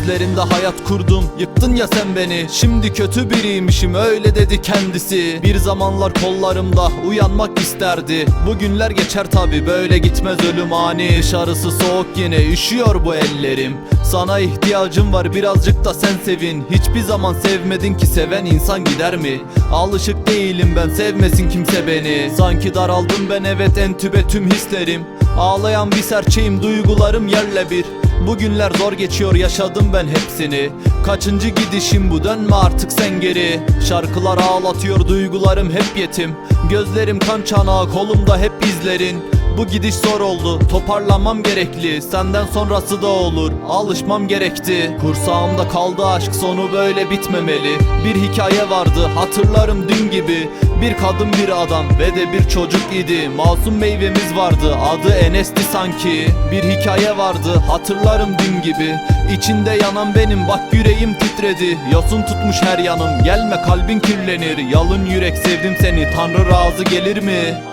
Gözlerinde hayat kurdum Yıktın ya sen beni. Şimdi kötü biriymişim öyle dedi kendisi. Bir zamanlar kollarımda uyanmak isterdi. Bugünler geçer tabi böyle gitmez ölüm ani. Dışarısı soğuk yine üşüyor bu ellerim. Sana ihtiyacım var birazcık da sen sevin. Hiçbir zaman sevmedin ki seven insan gider mi? Alışık değilim ben sevmesin kimse beni. Sanki daraldım ben evet entübe tüm hislerim. Ağlayan bir serçeyim duygularım yerle bir Bugünler zor geçiyor yaşadım ben hepsini. Kaçıncı gidişim bu dönme artık sen geri. Şarkılar ağlatıyor duygularım hep yetim. Gözlerim kan çanağı kolumda hep izlerin bu gidiş zor oldu. Toparlanmam gerekli. Senden sonrası da olur. Alışmam gerekti. Kursağımda kaldı aşk sonu böyle bitmemeli. Bir hikaye vardı. Hatırlarım dün gibi. Bir kadın bir adam ve de bir çocuk idi. Masum meyvemiz vardı. Adı Enes'ti sanki. Bir hikaye vardı. Hatırlarım dün gibi. İçinde yanan benim. Bak yüreğim titredi. Yosun tutmuş her yanım. Gelme kalbin kirlenir. Yalın yürek. Sevdim seni. Tanrı razı gelir mi?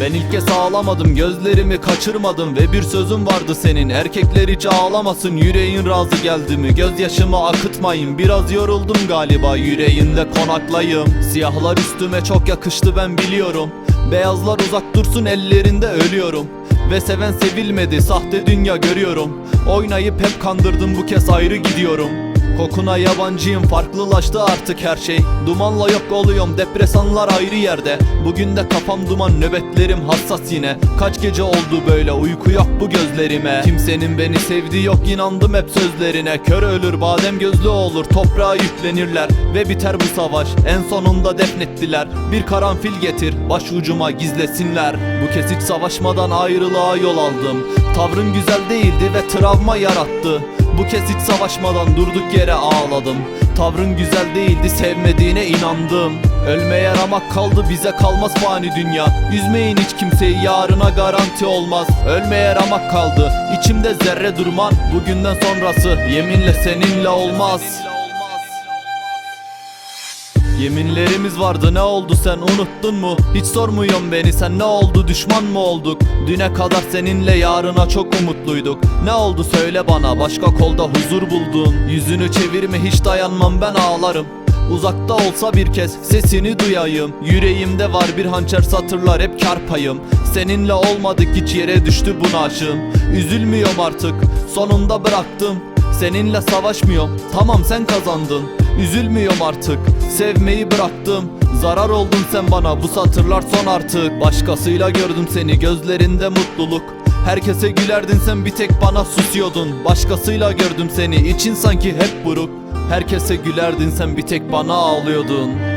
Ben ilk kez ağlamadım gözlerimi kaçırmadım Ve bir sözüm vardı senin. Erkekler hiç ağlamasın Yüreğin razı geldi mi? Gözyaşımı akıtmayın Biraz yoruldum galiba. Yüreğinde konaklayım Siyahlar üstüme çok yakıştı ben biliyorum. Beyazlar uzak dursun ellerinde ölüyorum. Ve seven sevilmedi sahte dünya görüyorum. Oynayıp hep kandırdım bu kez ayrı gidiyorum Kokuna yabancıyım farklılaştı artık her şey. Dumanla yok oluyorum depresanlar ayrı yerde. Bugün de kafam duman nöbetlerim hassas yine. Kaç gece oldu böyle uyku yok bu gözlerime. Kimsenin beni sevdiği yok inandım hep sözlerine. Kör ölür badem gözlü olur toprağa yüklenirler. Ve biter bu savaş en sonunda defnettiler. Bir karanfil getir baş ucuma gizlesinler. Bu kez hiç savaşmadan ayrılığa yol aldım Tavrın güzel değildi ve travma yarattı. Bu kez hiç savaşmadan durduk yere ağladım. Tavrın güzel değildi sevmediğine inandım. Ölmeye ramak kaldı bize kalmaz fani dünya. Üzmeyin hiç kimseyi yarına garanti olmaz. Ölmeye ramak kaldı içimde zerre durman Bugünden sonrası. Yeminle seninle olmaz Yeminlerimiz vardı ne oldu sen unuttun mu? Hiç sormuyorsun beni sen ne oldu düşman mı olduk? Düne kadar seninle yarına çok umutluyduk. Ne oldu söyle bana başka kolda huzur buldun Yüzünü çevirme hiç dayanmam ben ağlarım. Uzakta olsa bir kez sesini duyayım. Yüreğimde var bir hançer satırlar hep kar payım Seninle olmadık hiç yere düştü bu naaşım. Üzülmüyorum artık sonunda bıraktım. Seninle savaşmıyorum tamam sen kazandın Üzülmüyorum artık sevmeyi bıraktım. Zarar oldun sen bana bu satırlar son artık. Başkasıyla gördüm seni gözlerinde mutluluk. Herkese gülerdin sen bir tek bana susuyordun. Başkasıyla gördüm seni için sanki hep buruk. Herkese gülerdin sen bir tek bana ağlıyordun